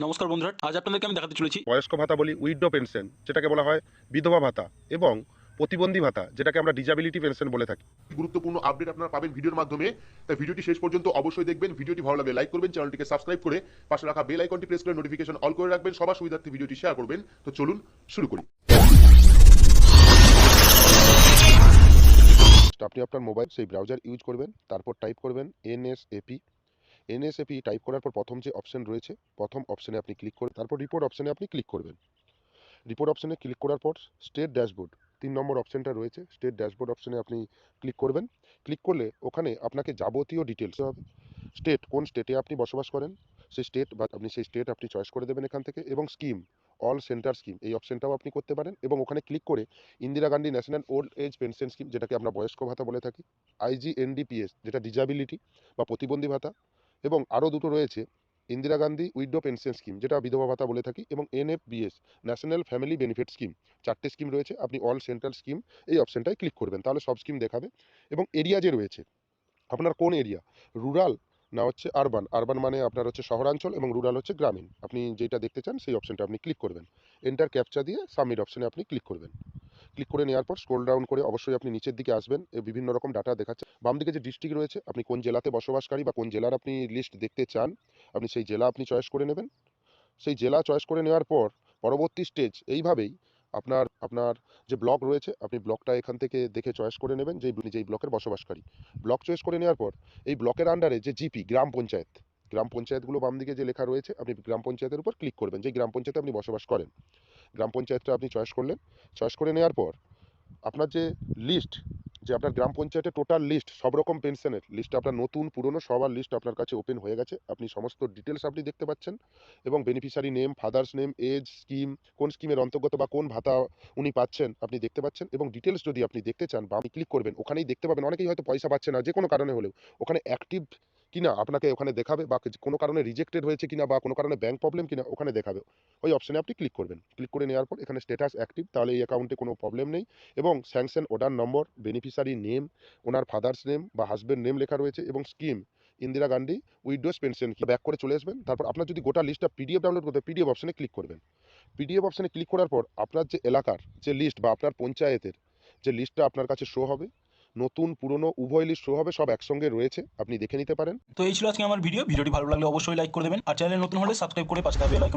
নমস্কার বন্ধুরা আজ আপনাদেরকে আমি দেখাতে চলেছি বয়স্ক ভাতা বলি উইডো পেনশন যেটাকে বলা হয় বিধবা ভাতা এবং প্রতিবন্ধী ভাতা যেটাকে আমরা ডিজাবিলিটি পেনশন বলে থাকি। গুরুত্বপূর্ণ আপডেট আপনারা পাবেন ভিডিওর মাধ্যমে। তাই ভিডিওটি শেষ পর্যন্ত অবশ্যই দেখবেন ভিডিওটি ভালো লাগলে লাইক করবেন চ্যানেলটিকে সাবস্ক্রাইব করে পাশে রাখা বেল আইকনটি প্রেস করে নোটিফিকেশন অল করে রাখবেন সবার সুবিধার্থে ভিডিওটি শেয়ার করবেন। তো চলুন শুরু করি। আপনি আপনার মোবাইল সেই ব্রাউজার ইউজ করবেন তারপর টাইপ করবেন এনএসএপি এনএসএপি টাইপ করার পর প্রথম যে অপশন রয়েছে, প্রথম অপশনে আপনি ক্লিক করে, তারপর রিপোর্ট অপশনে আপনি ক্লিক করবেন। রিপোর্ট অপশনে ক্লিক করার পর স্টেট ড্যাশবোর্ড তিন নম্বর অপশনটা রয়েছে স্টেট ড্যাশবোর্ড অপশনে আপনি ক্লিক করবেন। ক্লিক করলে ওখানে আপনাকে যাবতীয় ডিটেলস হবে স্টেট কোন স্টেটে আপনি বসবাস করেন সেই স্টেট বা আপনি সেই স্টেট আপনি চয়েস করে দেবেন এখান থেকে এবং স্কিম অল সেন্টার স্কিম এই অপশনটাও আপনি করতে পারেন এবং ওখানে ক্লিক করে Indira Gandhi national old age pension scheme যেটাকে আমরা বয়স্ক ভাতা বলে থাকি আইজিএনডিপিএস যেটা ডিজাবিলিটি বা প্রতিবন্ধী ভাতা এবং আরও দুটো রয়েছে, Indira Gandhi widow pension scheme, যেটা বিধবা ভাতা বলে থাকি, এবং NFBS, national family benefit scheme, চারটে স্কিম রয়েছে, আপনি অল সেন্ট্রাল স্কিম, এই অপশনটায় ক্লিক করবেন, তাহলে সব স্কিম দেখাবে। এবং এরিয়া যে রয়েছে, আপনার কোন এরিয়া? রুরাল না হচ্ছে আরবান আরবান মানে আপনার হচ্ছে শহরাঞ্চল এবং রুরাল হচ্ছে গ্রামীণ, আপনি যেটা দেখতে চান, সেই অপশনটা আপনি ক্লিক করবেন। এন্টার ক্যাপচা দিয়ে সাবমিট অপশানে আপনি ক্লিক করবেন। ক্লিক করে নেওয়ার পর স্ক্রোল ডাউন করে অবশ্যই আপনি নিচের দিকে আসবেন। বিভিন্ন রকম ডাটা দেখাচ্ছে। বাম দিকে যে ডিস্ট্রিক্ট রয়েছে, আপনি কোন জেলাতে বসবাসকারী বা কোন জেলার আপনি লিস্ট দেখতে চান, আপনি সেই জেলা আপনি চয়েস করে নেবেন। সেই জেলা চয়েস করে নেওয়ার পর পরবর্তী স্টেজ এইভাবেই আপনার আপনার যে ব্লক রয়েছে, আপনি ব্লকটা এখান থেকে দেখে চয়েস করে নেবেন, যেই যেই ব্লকের বসবাসকারী। ব্লক চয়েস করে নেওয়ার পর এই ব্লকের আন্ডারে যে জিপি গ্রাম পঞ্চায়েত, গ্রাম পঞ্চায়েতগুলো বাম দিকে যে লেখা রয়েছে, আপনি গ্রাম পঞ্চায়েতের উপর ক্লিক করবেন, যেই গ্রাম পঞ্চায়েতে আপনি বসবাস করেন। গ্রাম পঞ্চায়েতটা আপনি চয়েস করলেন। চয়েস করে নেওয়ার পর আপনার যে লিস্ট যে আপনার গ্রাম পঞ্চায়েতের টোটাল লিস্ট সব রকম পেনশনের লিস্ট আপনার নতুন, পুরনো সবার লিস্ট আপনার কাছে ওপেন হয়ে গেছে। আপনি সমস্ত ডিটেলস আপনি দেখতে পাচ্ছেন এবং beneficiary name father's name age scheme কোন স্কিমের অন্তর্গত বা কোন ভাতা উনি পাচ্ছেন আপনি দেখতে পাচ্ছেন এবং ডিটেলস যদি আপনি দেখতে চান বা আপনি ক্লিক করবেন, ওখানেই দেখতে পাবেন। অনেকেই হয়তো পয়সা পাচ্ছে না যে কোনো কারণে হলেও। ওখানে অ্যাক্টিভ কিনা আপনাকে ওখানে দেখাবে বা কোনো কারণে রিজেক্টেড হয়েছে কিনা বা কোনো কারণে ব্যাঙ্ক প্রবলেম কিনা ওখানে দেখাবে। ওই অপশানে আপনি ক্লিক করবেন। ক্লিক করে নেওয়ার পর এখানে স্ট্যাটাস অ্যাক্টিভ তাহলে এই অ্যাকাউন্টে কোনো প্রবলেম নেই এবং sanction order number beneficiary name ওনার ফাদার্স নেম বা হাজব্যান্ড নেম লেখা রয়েছে এবং scheme Indira Gandhi widows pension back করে চলে আসবেন, তারপর আপনার যদি গোটা লিস্টটা পিডিএফ ডাউনলোড করতে পিডিএফ অপশনে ক্লিক করবেন। পিডিএফ অপশানে ক্লিক করার পর আপনার যে এলাকার যে লিস্ট বা আপনার পঞ্চায়েতের যে লিস্টটা আপনার কাছে শো হবে নতুন, পুরনো, উভয় লিস্ট শো হবে সব একসঙ্গে রয়েছে, আপনি দেখে নিতে পারেন। তো এই ছিল আজকে আমার ভিডিও ভিডিওটি ভালো লাগলে অবশ্যই লাইক করে দেবেন। আর চ্যানেল নতুন হলে সাবস্ক্রাইব করে পাশে থাকবে লাইক